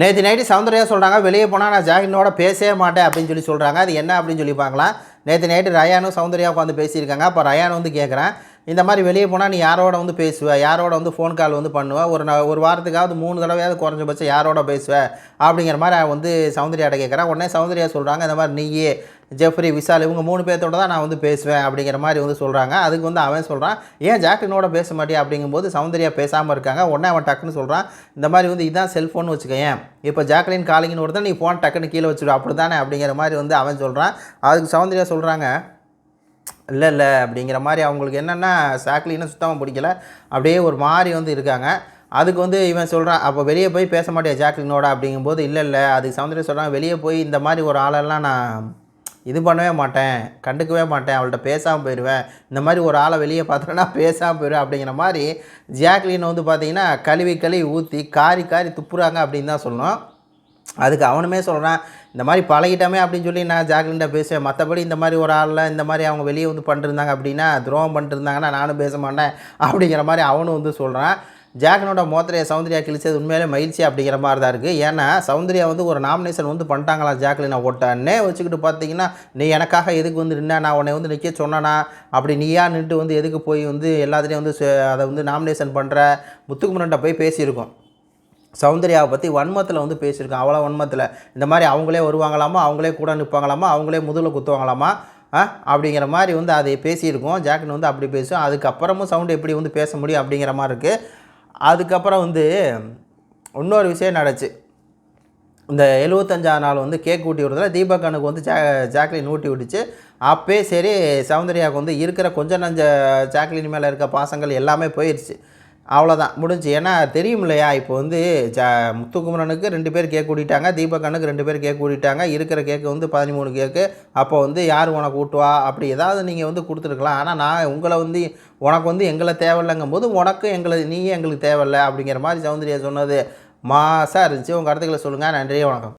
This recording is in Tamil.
நேற்று நைட்டு சௌந்தர்யா சொல்கிறாங்க வெளியே போனால் நான் ஜாகினோட பேசவே மாட்டேன் அப்படின்னு சொல்லி சொல்கிறாங்க அது என்ன அப்படின்னு சொல்லி பார்க்கலாம். நேற்று நைட்டு ரயானும் சௌந்தர்யா உட்காந்து பேசியிருக்காங்க. அப்போ ரயான் வந்து கேட்குறேன் இந்த மாதிரி வெளியே போனால் நீ யாரோட வந்து பேசுவ? யாரோட வந்து ஃபோன் கால் வந்து பண்ணுவ? ஒரு நா ஒரு வாரத்துக்காவது மூணு தடவையாவது குறைஞ்சபட்சம் யாரோட பேசுவ? அப்படிங்கிற மாதிரி வந்து சௌந்தர்யாட்ட கேட்குறேன் உடனே சௌந்தர்யா சொல்கிறாங்க இந்த மாதிரி நீயே ஜெஃப்ரி விசால் இவங்க மூணு பேர்த்தோட தான் நான் வந்து பேசுவேன் அப்படிங்கிற மாதிரி வந்து சொல்கிறாங்க அதுக்கு வந்து அவன் சொல்கிறான் ஏன் ஜாக்லினோட பேச மாட்டியா? அப்படிங்கும்போது சௌந்தர்யா பேசாமல் இருக்காங்க. உடனே அவன் டக்குன்னு சொல்கிறான் இந்த மாதிரி வந்து இதுதான் செல்ஃபோன் வச்சுக்கேன் இப்போ ஜாக்லின் காலிங்னு ஒருத்தன் நீ ஃபோன் டக்குன்னு கீழே வச்சுடு. அப்படி தானே அப்படிங்கிற மாதிரி வந்து அவன் சொல்கிறான் அதுக்கு சௌந்தர்யா சொல்கிறாங்க இல்லை இல்லை அப்படிங்கிற மாதிரி அவங்களுக்கு என்னென்னா சாக்லின்னு சுத்தமாக பிடிக்கல. அப்படியே ஒரு மாதிரி வந்து இருக்காங்க. அதுக்கு வந்து இவன் சொல்கிறான் அப்போ வெளியே போய் பேச மாட்டேன் ஜாக்லினோட? அப்படிங்கும்போது இல்லை இல்லை அதுக்கு சௌந்தர்யா சொல்கிறான் வெளியே போய் இந்த மாதிரி ஒரு ஆளெல்லாம் நான் இது பண்ணவே மாட்டேன் கண்டுக்கவே மாட்டேன் அவள்கிட்ட பேசாமல் போயிடுவேன் இந்த மாதிரி ஒரு ஆளை வெளியே பார்த்தோன்னா பேசாமல் போயிடுவேன் அப்படிங்கிற மாதிரி ஜாக்லின் வந்து பார்த்தீங்கன்னா கழுவி கழுவி ஊற்றி காரி காரி துப்புறாங்க அப்படின்னு தான் சொல்லணும். அதுக்கு அவனுமே சொல்கிறான் இந்த மாதிரி பழகிட்டமே அப்படின்னு சொல்லி நான் ஜாக்லின்ட்ட பேசுவேன். மற்றபடி இந்த மாதிரி ஒரு ஆளில் இந்த மாதிரி அவங்க வெளியே வந்து பண்ணிருந்தாங்க அப்படின்னா துரோகம் பண்ணிருந்தாங்கன்னா நானும் பேச மாட்டேன் அப்படிங்கிற மாதிரி அவனும் வந்து சொல்கிறான் ஜாக்கனோட மோத்திரையை சௌந்தர்யா கிழிச்சது உண்மையிலே மகிழ்ச்சி அப்படிங்கிற மாதிரி தான் இருக்குது ஏன்னா சௌந்தர்யா வந்து ஒரு நாமினேஷன் வந்து பண்ணிட்டாங்களா ஜாக்லினை ஓட்டன்னே வச்சுக்கிட்டு பார்த்தீங்கன்னா நீ எனக்காக எதுக்கு வந்து நின்னா நான் உன்னை வந்து நிற்க சொன்னனா? அப்படி நீயா நின்று வந்து எதுக்கு போய் வந்து எல்லாத்துலேயும் வந்து அதை வந்து நாமினேஷன் பண்ணுற முத்துக்குமரன்ட்ட போய் பேசியிருக்கோம். சௌந்தர்யாவை பற்றி வன்மத்தில் வந்து பேசியிருக்கோம் அவ்வளோ வன்மத்தில். இந்த மாதிரி அவங்களே வருவாங்களாமா? அவங்களே கூட நிற்பாங்களாமா அவங்களே முதுகில் குத்துவாங்களாமா? அப்படிங்கிற மாதிரி வந்து அதை பேசியிருக்கோம். ஜாக்கின் வந்து அப்படி பேசும். அதுக்கப்புறமும் சவுண்டு எப்படி வந்து பேச முடியும் அப்படிங்கிற மாதிரி இருக்குது அதுக்கப்புறம் வந்து இன்னொரு விஷயம் நடச்சு. இந்த எழுபத்தஞ்சாம் நாள் வந்து கேக் ஊட்டி விடுறதுல தீபக்கனுக்கு வந்து ஜா ஜாக்லின் ஊட்டி விட்டுச்சு. அப்பே சரி சௌந்தர்யாவுக்கு வந்து இருக்கிற கொஞ்சம் நஞ்ச ஜாக்லின் மேலே இருக்க பாசங்கள் எல்லாமே போயிடுச்சு அவ்வளோதான் முடிஞ்சு. ஏன்னா தெரியும் இல்லையா இப்போ வந்து ஜ முத்துக்குமரனுக்கு ரெண்டு பேர் கேக் கூட்டிட்டாங்க தீபகனுக்கு ரெண்டு பேர் கேக் கூட்டிட்டாங்க இருக்கிற கேக்கு வந்து பதிமூணு கேக்கு. அப்போ வந்து யார் உனக்கு ஊட்டுவா? அப்படி ஏதாவது நீங்கள் வந்து கொடுத்துருக்கலாம். ஆனால் நான் உங்களை வந்து உனக்கு வந்து எங்களை தேவையில்லைங்கும் போது உனக்கும் எங்களை நீயே எங்களுக்கு தேவையில்லை அப்படிங்கிற மாதிரி சௌந்தர்யா சொன்னது. மாசாக இருந்துச்சு உங்கள் கருத்துக்களை சொல்லுங்கள் நன்றி வணக்கம்.